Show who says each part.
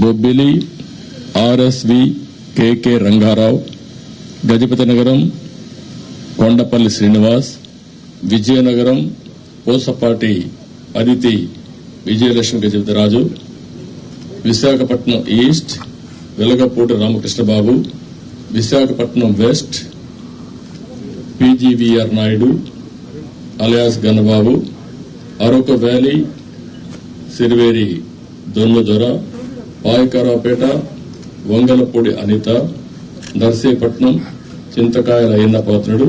Speaker 1: Bobbili RSV KK Rangarao Gajapathi Nagaram Kondapalli Srinivas Vizianagaram Pusapati Aditi Vijayalakshmi Gajapathiraju Visakhapatnam east Velagapudi Ramakrishnababu Visakhapatnam west PGVR Naidu alias Gannababu Araku valley Siriveri Donnudora Payakaraopeta Vangalapudi Anitha Narsipatnam Chintakayala Ayyanna Patrudu.